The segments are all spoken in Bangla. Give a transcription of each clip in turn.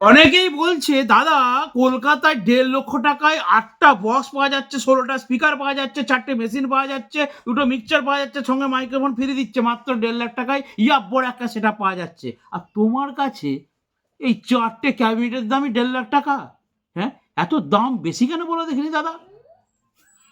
অনেকেই বলছে, দাদা, কলকাতায় দেড় লক্ষ টাকায় আটটা বক্স পাওয়া যাচ্ছে, ষোলোটা স্পিকার পাওয়া যাচ্ছে, চারটে মেশিন পাওয়া যাচ্ছে, দুটো মিক্সচার পাওয়া যাচ্ছে, সঙ্গে মাইক্রোফোন ফিরে দিচ্ছে, মাত্র দেড় লাখ টাকায় ইয়াব্বর একটা সেটা পাওয়া যাচ্ছে। আর তোমার কাছে এই চারটে ক্যাবিনেটের দামই দেড় লাখ টাকা? হ্যাঁ? এত দাম বেশি কেন বলো দেখিনি, দাদা?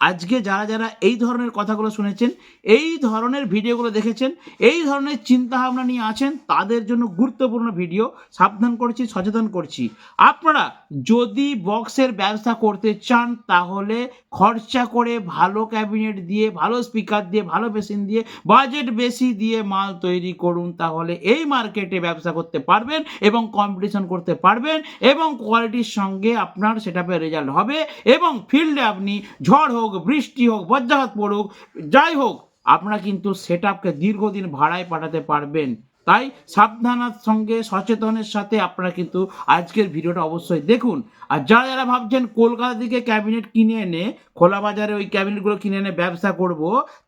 আজকে যারা যারা এই ধরনের কথাগুলো শুনেছেন, এই ধরনের ভিডিওগুলো দেখেছেন, এই ধরনের চিন্তাভাবনা নিয়ে আছেন, তাদের জন্য গুরুত্বপূর্ণ ভিডিও, সাবধান করছি, সচেতন করছি। আপনারা যদি বক্সের ব্যবসা করতে চান, তাহলে খরচা করে ভালো ক্যাবিনেট দিয়ে, ভালো স্পিকার দিয়ে, ভালো মেশিন দিয়ে, বাজেট বেশি দিয়ে মাল তৈরি করুন, তাহলে এই মার্কেটে ব্যবসা করতে পারবেন এবং কম্পিটিশন করতে পারবেন এবং কোয়ালিটির সঙ্গে আপনার সেটাপে রেজাল্ট হবে এবং ফিল্ডে আপনি ঝড় হোক বৃষ্টি হোক বজ্রাঘাত পড়ুক, যাই হোক, আপনারা কিন্তু সেট আপকে দীর্ঘদিন ভাড়ায় পাঠাতে পারবেন। তাই সাবধানার সঙ্গে সচেতনের সাথে আপনারা কিন্তু আজকের ভিডিওটা অবশ্যই দেখুন। আর যারা যারা ভাবছেন কলকাতা থেকে ক্যাবিনেট কিনে এনে, খোলা বাজারে ওই ক্যাবিনেটগুলো কিনে এনে ব্যবসা করব,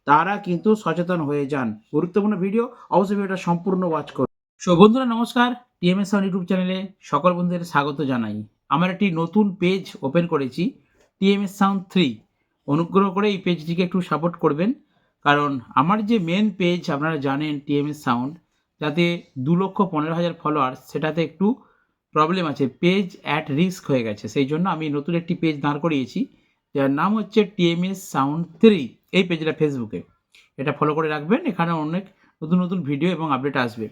তারা কিন্তু সচেতন হয়ে যান। গুরুত্বপূর্ণ ভিডিও, অবশ্যই ভিডিওটা সম্পূর্ণ ওয়াচ করুন। সো বন্ধুরা, নমস্কার। টিএমএস ইউটিউব চ্যানেলে সকল বন্ধুদের স্বাগত জানাই। আমার একটি নতুন পেজ ওপেন করেছি টিএমএস সাউন্ড থ্রি অনুগ্রহ করে এই পেজটিকে একটু সাপোর্ট করবেন। কারণ আমার যে মেন পেজ আপনারা জানেন টিএমএস সাউন্ড যাতে দু লক্ষ পনেরো হাজার ফলোয়ার সেটাতে একটু প্রবলেম আছে। পেজ অ্যাট রিস্ক হয়ে গেছে। সেই জন্য আমি নতুন একটি পেজ দাঁড় করিয়েছি। যার নাম হচ্ছে টিএমএস সাউন্ড থ্রি এই পেজটা ফেসবুকে এটা ফলো করে রাখবেন। এখানে অনেক নতুন নতুন ভিডিও এবং আপডেট আসবে।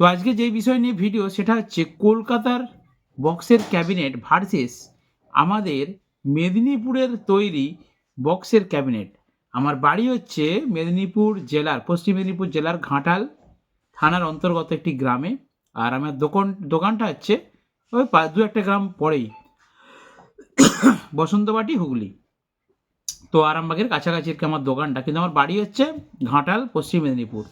তো আজকে যে বিষয় নিয়ে ভিডিও সেটা হচ্ছে কলকাতার বক্সের ক্যাবিনেট ভার্সেস আমাদের মেদিনীপুরের তৈরি বক্সের ক্যাবিনেট। আমার বাড়ি হচ্ছে মেদিনীপুর জেলার, পশ্চিম মেদিনীপুর জেলার ঘাটাল থানার অন্তর্গত একটি গ্রামে। আর আমার দোকান, দোকানটা হচ্ছে ওই পা- দু একটা গ্রাম পরেই। বসন্তবাটি, হুগলি। তো আরামবাগের কাছাকাছি আমার দোকানটা। কিন্তু আমার বাড়ি হচ্ছে ঘাটাল, পশ্চিম মেদিনীপুর।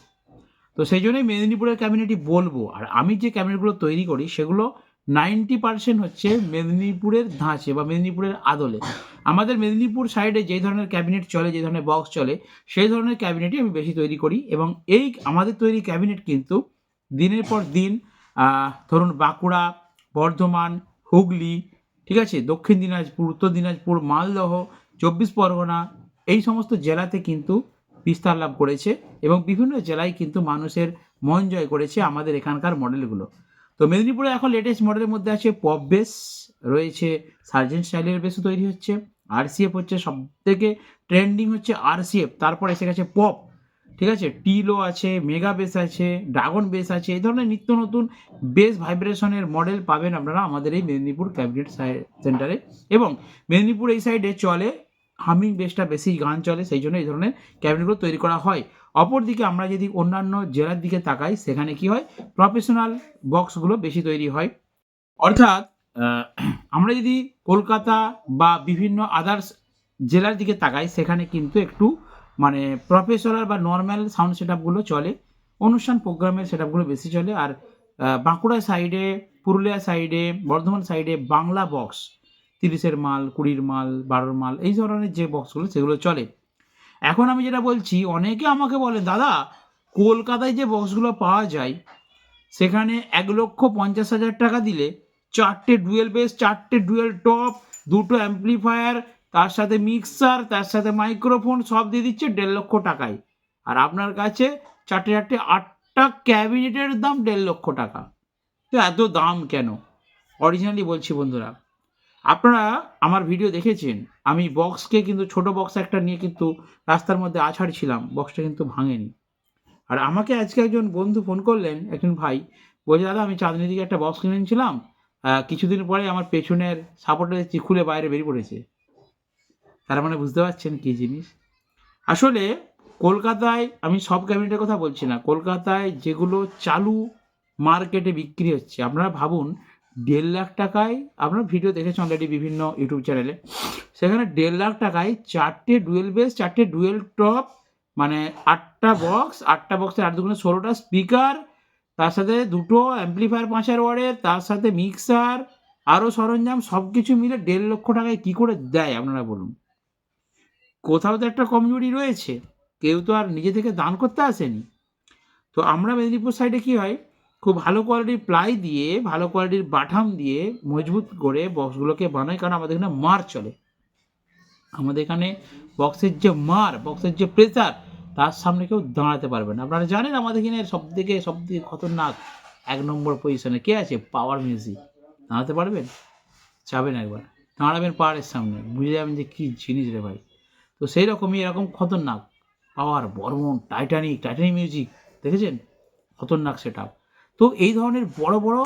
তো সেই জন্যই মেদিনীপুরের ক্যাবিনেটই বলব। আর আমি যে ক্যাবিনেটগুলো তৈরি করি, সেগুলো নাইনটি পার্সেন্ট হচ্ছে মেদিনীপুরের ধাঁচে বা মেদিনীপুরের আদলে। আমাদের মেদিনীপুর সাইডে যে ধরনের ক্যাবিনেট চলে যে ধরনের বক্স চলে, সেই ধরনের ক্যাবিনেটই আমি বেশি তৈরি করি এবং এই আমাদের তৈরি ক্যাবিনেট কিন্তু দিনের পর দিন ধরুন বাঁকুড়া, বর্ধমান, হুগলি, ঠিক আছে, দক্ষিণ দিনাজপুর, উত্তর দিনাজপুর, মালদহ, চব্বিশ পরগনা, এই সমস্ত জেলাতে কিন্তু বিস্তার লাভ করেছে এবং বিভিন্ন জেলায় কিন্তু মানুষের মন জয় করেছে আমাদের এখানকার মডেলগুলো তো মেদিনীপুরে এখন লেটেস্ট মডেলের মধ্যে আছে পপ বেস রয়েছে সার্জেন্ট স্টাইলের বেসও তৈরি হচ্ছে আরসিএফ হচ্ছে সব থেকে ট্রেন্ডিং হচ্ছে আরসিএফ তারপর এসে গেছে পপ ঠিক আছে? টিলো আছে মেগা বেস আছে ড্রাগন বেস আছে, এই ধরনের নিত্য নতুন বেস ভাইব্রেশনের মডেল পাবেন আপনারা আমাদের এই মেদিনীপুর ক্যাবিনেট সেন্টারে এবং মেদিনীপুর এই সাইডে চলে হামিং বেসটা বেশি গান চলে, সেই জন্য এই ধরনের ক্যাবিনেটগুলো তৈরি করা হয়। অপরদিকে আমরা যদি অন্যান্য জেলার দিকে তাকাই, সেখানে কি হয়? প্রফেশনাল বক্সগুলো বেশি তৈরি হয়। অর্থাৎ আমরা যদি কলকাতা বা বিভিন্ন আদার্স জেলার দিকে তাকাই, সেখানে কিন্তু একটু মানে প্রফেশনাল বা নর্মাল সাউন্ড সেট আপগুলো চলে। অনুষ্ঠান প্রোগ্রামের সেট আপগুলো বেশি চলে। আর বাঁকুড়া সাইডে পুরুলিয়া সাইডে বর্ধমান সাইডে বাংলা বক্স তিরিশের মাল, কুড়ির মাল, বারোর মাল, এই ধরনের যে বক্সগুলো সেগুলো চলে। এখন আমি যেটা বলছি, অনেকে আমাকে বলে, দাদা, কলকাতায় যে বক্সগুলো পাওয়া যায়, সেখানে এক লক্ষ পঞ্চাশ হাজার টাকা দিলে চারটে ডুয়েল বেস, চারটে ডুয়েল টপ, দুটো অ্যাম্প্লিফায়ার, তার সাথে মিক্সার, তার সাথে মাইক্রোফোন, সব দিয়ে দিচ্ছে দেড় লক্ষ টাকায়। আর আপনার কাছে চারটে চারটে, আটটা ক্যাবিনেটের দাম দেড় লক্ষ টাকা। তো এত দাম কেন? অরিজিনালি বলছি বন্ধুরা, আপনারা আমার ভিডিও দেখেছেন? আমি বক্সকে কিন্তু, ছোট বক্স একটা নিয়ে কিন্তু রাস্তার মধ্যে আছাড় ছিলাম, বক্সটা কিন্তু ভাঙেনি। আর আমাকে আজকে একজন বন্ধু ফোন করলেন, একজন ভাই, বলছে, দাদা, আমি চাঁদনি দিকে একটা বক্স কিনেছিলাম কিছুদিন পরে আমার পেছনের সাপোর্টটা দেখছি খুলে বাইরে বেরিয়ে পড়েছে। তার মানে বুঝতে পারছেন কী জিনিস? আসলে কলকাতায়, আমি সব ক্যাবিনেটের কথা বলছি না, কলকাতায় যেগুলো চালু মার্কেটে বিক্রি হচ্ছে, আপনারা ভাবুন দেড় লাখ টাকায়, আপনার ভিডিও দেখেছেন অলরেডি বিভিন্ন ইউটিউব চ্যানেলে সেখানে দেড় লাখ টাকায় চারটে ডুয়েল বেস চারটে ডুয়েল টপ মানে আটটা বক্স আটটা বক্সের আট দুগুণে ষোলোটা স্পিকার তার সাথে দুটো অ্যাম্প্লিফায়ার পাঁচ ওয়ার্ডের তার সাথে মিক্সার আরও সরঞ্জাম সব কিছু মিলে দেড় লক্ষ টাকায় কী করে দেয়, আপনারা বলুন। কোথাও তো একটা কমজোরি রয়েছে, কেউ তো আর নিজে থেকে দান করতে আসেনি। তো আমরা মেদিনীপুর সাইডে কি হয় খুব ভালো কোয়ালিটির প্লাই দিয়ে, ভালো কোয়ালিটির বাটাম দিয়ে মজবুত করে বক্সগুলোকে বানায়, কারণ আমাদের এখানে মার চলে। আমাদের এখানে বক্সের যে মার বক্সের যে প্রেসার তার সামনে কেউ দাঁড়াতে পারবে না। আপনারা জানেন আমাদের এখানে সব থেকে সব থেকে খতরনাক এক নম্বর পজিশনে কে আছে? পাওয়ার মিউজিক দাঁড়াতে পারবেন? যাবেন একবার। দাঁড়াবেন পাহাড়ের সামনে। বুঝে যাবেন যে কী জিনিস রে ভাই। তো সেই রকমই এরকম খতরনাক। Power Barman Titanic Titanic music দেখেছেন? খতরনাক সেট তো এই ধরনের বড় বড়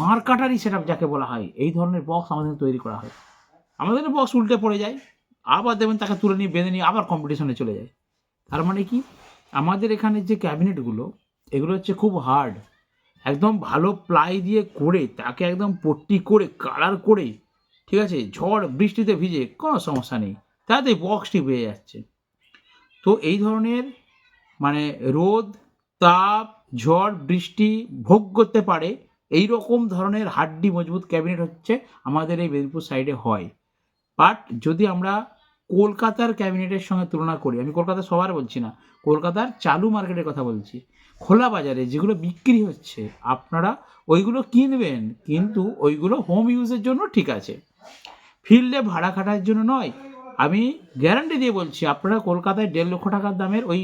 মার্কাটারি সেট যাকে বলা হয়, এই ধরনের বক্স আমাদের তৈরি করা হয়। আমাদের বক্স উল্টে পড়ে যায়, আবার দেবেন তাকে তুলে নিয়ে বেঁধে নিয়ে আবার কম্পিটিশনে চলে যায়। তার মানে কি? আমাদের এখানে যে ক্যাবিনেটগুলো এগুলো হচ্ছে খুব হার্ড একদম ভালো প্লাই দিয়ে করে, তাকে একদম পট্টি করে কালার করে, ঠিক আছে, ঝড় বৃষ্টিতে ভিজে, কোনো সমস্যা নেই। তাতে বক্সটি বেয়ে যাচ্ছে। তো এই ধরনের মানে রোদ, তাপ ঝড়, বৃষ্টি ভোগ করতে পারে এই রকম ধরনের হাড্ডি মজবুত ক্যাবিনেট হচ্ছে আমাদের এই মেদিনীপুর সাইডে হয়। বাট যদি আমরা কলকাতার ক্যাবিনেটের সঙ্গে তুলনা করি, আমি কলকাতা সবার বলছি না, কলকাতার চালু মার্কেটের কথা বলছি, খোলা বাজারে যেগুলো বিক্রি হচ্ছে, আপনারা ওইগুলো কিনবেন, কিন্তু ওইগুলো হোম ইউজের জন্য ঠিক আছে। ফিল্ডে ভাড়া খাটার জন্য নয় আমি গ্যারান্টি দিয়ে বলছি, আপনারা কলকাতায় দেড় লক্ষ টাকার দামের ওই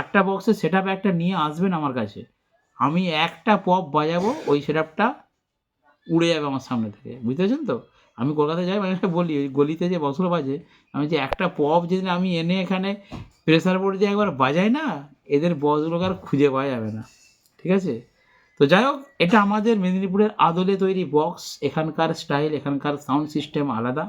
আটটা বক্সের সেট একটা নিয়ে আসবেন আমার কাছে। আমি একটা পপ বাজাবো, ওই সেট উড়ে যাবে আমার সামনে থেকে। বুঝতে তো? আমি কলকাতায় যাই মানে বলি, ওই গলিতে যে বক্সগুলো বাজে, আমি যে একটা পপ যেদিন আমি এনে এখানে প্রেসার বোর্ড দিয়ে একবার বাজাই না, এদের বক্সগুলোকে আর খুঁজে পাওয়া যাবে না। ঠিক আছে? তো যাই হোক, এটা আমাদের মেদিনীপুরের আদলে তৈরি বক্স এখানকার স্টাইল এখানকার সাউন্ড সিস্টেম আলাদা।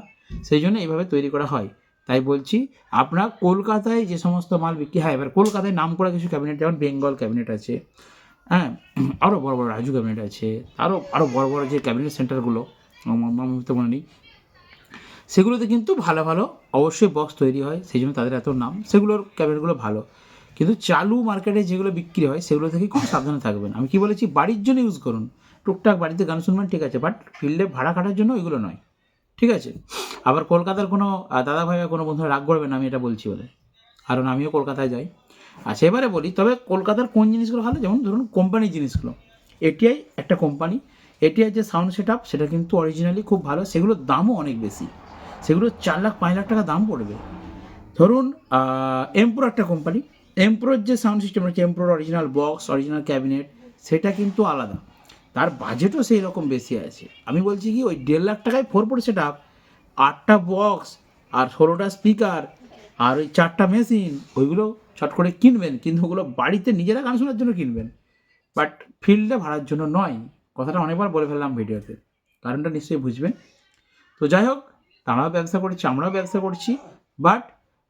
সেই জন্য এইভাবে তৈরি করা হয়। তাই বলছি, আপনার কলকাতায় যে সমস্ত মাল বিক্রি হয়, এবার কলকাতায় নাম করা কিছু ক্যাবিনেট যেমন বেঙ্গল ক্যাবিনেট আছে হ্যাঁ আরও বড় বড় রাজু ক্যাবিনেট আছে আরও আরও বড় বড় যে ক্যাবিনেট সেন্টারগুলো তো মনে নেই সেগুলোতে কিন্তু ভালো ভালো অবশ্যই বক্স তৈরি হয়, সেই জন্য তাদের এত নাম, সেগুলোর ক্যাবিনেটগুলো ভালো, কিন্তু চালু মার্কেটে যেগুলো বিক্রি হয়, সেগুলো থেকে খুব সাবধানে থাকবেন। আমি কি বলেছি, বাড়ির জন্য ইউজ করুন, টুকটাক বাড়িতে গান শুনবেন ঠিক আছে বাট ফিল্ডে ভাড়া কাটার জন্য ওইগুলো নয়। ঠিক আছে? আবার কলকাতার কোনো দাদা ভাই কোনো বন্ধুরা রাগ করবে না, আমি এটা বলছি বলে। কারণ আমিও কলকাতায় যাই। আচ্ছা এবারে বলি, তবে কলকাতার কোন জিনিসগুলো ভালো? যেমন ধরুন কোম্পানির জিনিসগুলো। এটিআই একটা কোম্পানি। এটিআই যে সাউন্ড সেট সেটা কিন্তু অরিজিনালি খুব ভালো। সেগুলোর দামও অনেক বেশি। সেগুলো চার লাখ, পাঁচ লাখ টাকা দাম পড়বে। ধরুন এমপ্রো একটা কোম্পানি। এমপ্রোর যে সাউন্ড সিস্টেম আছে এমপ্রোর অরিজিনাল বক্স অরিজিনাল ক্যাবিনেট সেটা কিন্তু আলাদা। তার বাজেটও সেই রকম বেশি আছে। আমি বলছি কি, ওই দেড় লাখ টাকায় ফোর ফোর সেট আপ আটটা বক্স আর ষোলোটা স্পিকার আর ওই চারটা মেশিন ওইগুলো ছট করে কিনবেন, কিন্তু ওগুলো বাড়িতে নিজেরা গান শোনার জন্য কিনবেন। বাট ফিল্ডে ভাড়ার জন্য নয়। কথাটা অনেকবার বলে ফেললাম ভিডিওতে। কারণটা নিশ্চয়ই বুঝবেন। তো যাই হোক, তারাও ব্যবসা করছি, আমরাও ব্যবসা করছি। বাট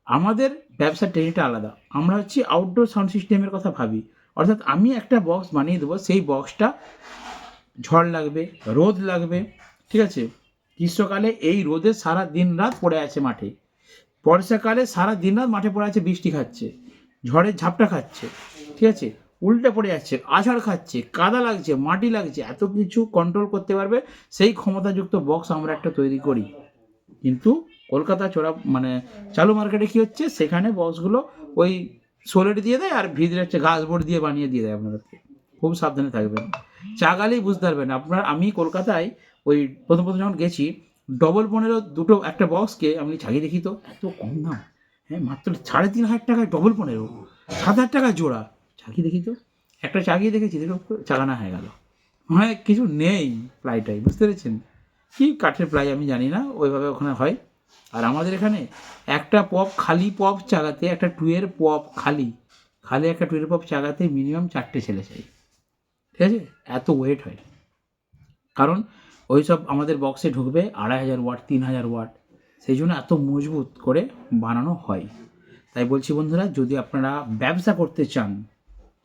আমাদের ব্যবসার ট্রেনিংটা আলাদা। আমরা হচ্ছে আউটডোর সাউন্ড সিস্টেমের কথা ভাবি। অর্থাৎ আমি একটা বক্স বানিয়ে দেবো, সেই বক্সটা ঝড় লাগবে, রোদ লাগবে, ঠিক আছে? গ্রীষ্মকালে এই রোদে সারা দিন রাত পড়ে আছে মাঠে। বর্ষাকালে সারা দিন রাত মাঠে পড়ে আছে, বৃষ্টি খাচ্ছে ঝড়ের ঝাপটা খাচ্ছে, ঠিক আছে? উল্টে পড়ে যাচ্ছে, আষাঢ় খাচ্ছে, কাদা লাগছে, মাটি লাগছে, এত কিছু কন্ট্রোল করতে পারবে, সেই ক্ষমতাযুক্ত বক্স আমরা একটা তৈরি করি। কিন্তু কলকাতা চোরা মানে চালু মার্কেটে কী হচ্ছে? সেখানে বক্সগুলো ওই সোলেট দিয়ে দেয় আর ভিতরে হচ্ছে ঘাস বোর্ড দিয়ে বানিয়ে দিয়ে দেয় আপনাদেরকে। খুব সাবধানে থাকবেন। চাগালেই বুঝতে পারবেন। আপনার, আমি কলকাতায় ওই প্রথম প্রথম যখন গেছি ডবল পনেরো দুটো একটা বক্সকে আমি ছাগিয়ে দেখি তো, এত কম দাম। হ্যাঁ মাত্র সাড়ে তিন হাজার টাকায় ডবল পনেরো সাত হাজার টাকা জোড়া। চাকিয়ে দেখি তো। একটা চাকিয়ে দেখেছি, দেখো চালানা হয়ে গেল। মানে কিছু নেই প্লাইটাই বুঝতে পেরেছেন? কি কাঠের প্লাই আমি জানি না, ওইভাবে ওখানে হয়। আর আমাদের এখানে একটা পপ খালি পপ চাগাতে একটা টুয়ের পপ খালি খালি একটা টুয়ের পপ চাগাতে মিনিমাম চারটে ছেলে চাই। ঠিক আছে? এত ওয়েট হয়। কারণ ওই সব আমাদের বক্সে ঢুকবে আড়াই হাজার ওয়াট তিন হাজার ওয়াট সেই জন্য এত মজবুত করে বানানো হয়। তাই বলছি বন্ধুরা, যদি আপনারা ব্যবসা করতে চান,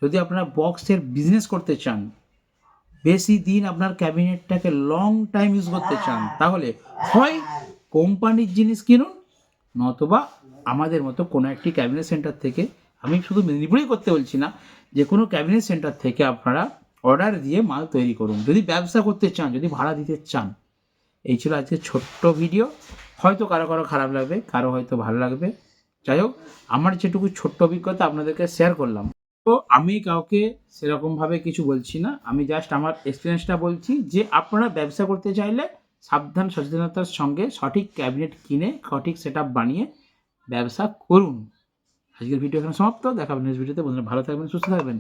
যদি আপনারা বক্সের বিজনেস করতে চান, বেশি দিন আপনার ক্যাবিনেটটাকে লং টাইম ইউজ করতে চান, তাহলে হয় কোম্পানির জিনিস কিনুন, নতবা আমাদের মতো কোনো একটি ক্যাবিনেট সেন্টার থেকে, আমি শুধু মেদিনীপুরেই করতে বলছি না, যে কোনো ক্যাবিনেট সেন্টার থেকে আপনারা অর্ডার দিয়ে মাল তৈরি করুন। যদি ব্যবসা করতে চান, যদি ভাড়া দিতে চান, এই ছিল আজকে ছোট্ট ভিডিও হয়তো কারও কারও খারাপ লাগবে, কারও হয়তো ভালো লাগবে। যাই হোক, আমার যেটুকু ছোট্ট অভিজ্ঞতা আপনাদেরকে শেয়ার করলাম। তো আমি কাউকে সেরকমভাবে কিছু বলছি না। আমি জাস্ট আমার এক্সপিরিয়েন্সটা বলছি যে, আপনারা ব্যবসা করতে চাইলে সাবধান সচেতনতার সঙ্গে সঠিক ক্যাবিনেট কিনে, সঠিক সেট বানিয়ে ব্যবসা করুন। আজকের ভিডিও এখানে সমাপ্ত। দেখা হবে নেক্সট ভিডিওতে বন্ধুরা, ভালো থাকবেন, সুস্থ থাকবেন।